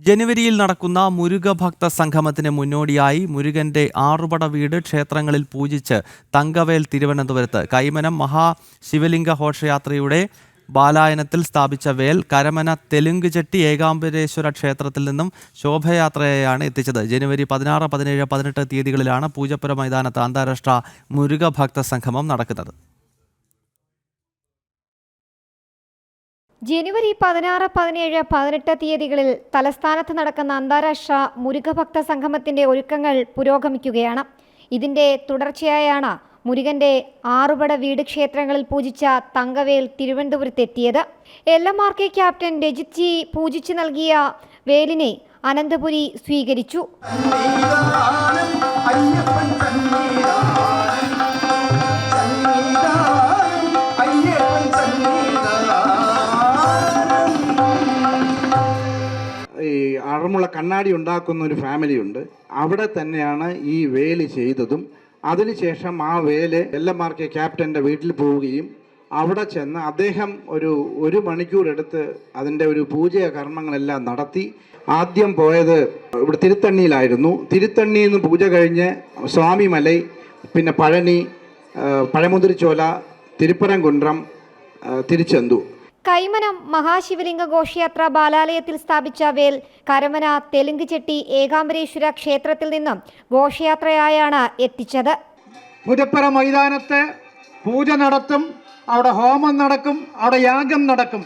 ജനുവരിയിൽ നടക്കുന്ന മുരുക ഭക്ത സംഗമത്തിന് മുന്നോടിയായി മുരുകന്റെ ആറുപട വീട് ക്ഷേത്രങ്ങളിൽ പൂജിച്ച് തങ്കവേൽ തിരുവനന്തപുരത്ത് കൈമനം മഹാശിവലിംഗ ഘോഷയാത്രയുടെ ബാലായനത്തിൽ സ്ഥാപിച്ച വേൽ കരമന തെലുങ്ക് ചെട്ടി ഏകാംബരേശ്വര ക്ഷേത്രത്തിൽ നിന്നും ശോഭയാത്രയാണ് എത്തിച്ചത്. ജനുവരി പതിനാറ് പതിനേഴ് പതിനെട്ട് തീയതികളിലാണ് പൂജപ്പുര മൈതാനത്ത് അന്താരാഷ്ട്ര മുരുക ഭക്ത സംഗമം നടക്കുന്നത്. ജനുവരി പതിനാറ് പതിനേഴ് പതിനെട്ട് തീയതികളിൽ തലസ്ഥാനത്ത് നടക്കുന്ന അന്താരാഷ്ട്ര മുരുകഭക്ത സംഗമത്തിന്റെ ഒരുക്കങ്ങൾ പുരോഗമിക്കുകയാണ്. ഇതിന്റെ തുടർച്ചയായാണ് മുരുകന്റെ ആറുപട വീട് ക്ഷേത്രങ്ങളിൽ പൂജിച്ച തങ്കവേൽ തിരുവനന്തപുരത്തെത്തിയത്. L M R K captain Rajith ji പൂജിച്ചു നൽകിയ വേലിനെ അനന്തപുരി സ്വീകരിച്ചു. അറമുള്ള കണ്ണാടി ഉണ്ടാക്കുന്ന ഒരു ഫാമിലിയുണ്ട്. അവിടെ തന്നെയാണ് ഈ വേൽ ചെയ്തതും. അതിനുശേഷം ആ വേൽ എല്ലമാർക്ക് ക്യാപ്റ്റന്റെ വീട്ടിൽ പോവുകയും അവിടെ ചെന്ന് അദ്ദേഹം ഒരു ഒരു മണിക്കൂറെടുത്ത് അതിന്റെ ഒരു പൂജയ കർമ്മങ്ങളെല്ലാം നടത്തി. ആദ്യം പോയത് ഇവിടെ തിരുത്തണ്ണിയിലായിരുന്നു. തിരുത്തണ്ണിയിൽ നിന്ന് പൂജ കഴിഞ്ഞ് സ്വാമിമലൈ പിന്നെ പഴനി പഴമുതിരിച്ചോല തിരുപ്പരംകുണ്ട്രം തിരിച്ചെന്തു കൈമനം മഹാശിവലിംഗ ഘോഷയാത്ര ബാലാലയത്തിൽ സ്ഥാപിച്ച വേൽ കരമന തെലുങ്ക് ചെട്ടി ഏകാംബരേശ്വര ക്ഷേത്രത്തിൽ നിന്നും ഘോഷയാത്രയായാണ് എത്തിച്ചത്. പുരപ്പുറ മൈതാനത്ത് പൂജ നടത്തും അവിടെ ഹോമം നടക്കും അവിടെ യാഗം നടക്കും.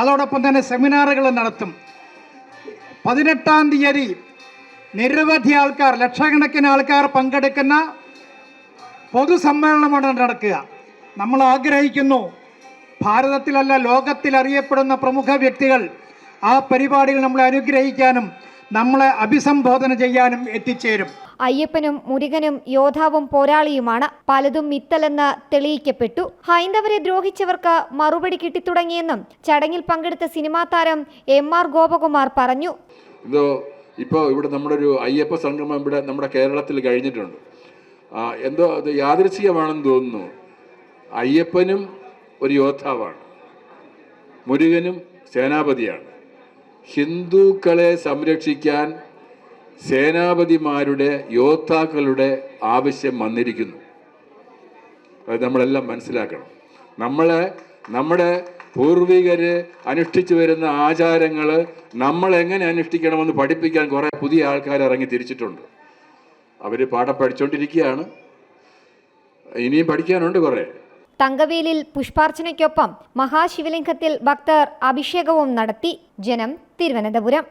അതോടൊപ്പം തന്നെ സെമിനാറുകൾ നടത്തും. പതിനെട്ടാം തീയതി നിരവധി ആൾക്കാർ ലക്ഷക്കണക്കിന് ആൾക്കാർ പങ്കെടുക്കുന്ന പൊതുസമ്മേളനമാണ് നടക്കുക. നമ്മൾ ആഗ്രഹിക്കുന്നു ഭാരതത്തിലല്ല ലോകത്തിൽ അറിയപ്പെടുന്ന പ്രമുഖ വ്യക്തികൾ ആ പരിപാടികൾ നമ്മളെ അനുഗ്രഹിക്കാനും നമ്മളെ അഭിസംബോധന ചെയ്യാനും എത്തിച്ചേരും. അയ്യപ്പനും മുരുകനും യോദ്ധാവും പോരാളിയുമാണ് പലതും മിത്തലെന്ന് തെളിയിക്കപ്പെട്ടു. ഹൈന്ദവരെ ദ്രോഹിച്ചവർക്ക് മറുപടി കിട്ടിത്തുടങ്ങിയെന്നും ചടങ്ങിൽ പങ്കെടുത്ത സിനിമാ താരം എം ആർ ഗോപകുമാർ പറഞ്ഞു. ഇതോ ഇപ്പോൾ ഇവിടെ നമ്മുടെ ഒരു അയ്യപ്പ സംഗമം ഇവിടെ നമ്മുടെ കേരളത്തിൽ കഴിഞ്ഞിട്ടുണ്ട്. എന്തോ അത് യാദൃശ്ചികമാണെന്ന് തോന്നുന്നു. അയ്യപ്പനും ഒരു യോദ്ധാവാണ്. മുരുകനും സേനാപതിയാണ്. ഹിന്ദുക്കളെ സംരക്ഷിക്കാൻ സേനാപതിമാരുടെ യോദ്ധാക്കളുടെ ആവശ്യം വന്നിരിക്കുന്നു. അത് നമ്മളെല്ലാം മനസ്സിലാക്കണം. നമ്മളെ നമ്മുടെ പൂർവികർ അനുഷ്ഠിച്ചു വരുന്ന ആചാരങ്ങൾ നമ്മൾ എങ്ങനെ അനുഷ്ഠിക്കണമെന്ന് പഠിപ്പിക്കാൻ കുറേ പുതിയ ആൾക്കാർ ഇറങ്ങി തിരിച്ചിട്ടുണ്ട്. അവർ പാഠം പഠിച്ചുകൊണ്ടിരിക്കുകയാണ് ഇനിയും പഠിക്കാനുണ്ട് കുറേ. തങ്കവേലിൽ പുഷ്പാർച്ചനയ്ക്കൊപ്പം മഹാശിവലിംഗത്തിൽ ഭക്തർ അഭിഷേകവും നടത്തി. ജനം തിരുവനന്തപുരം.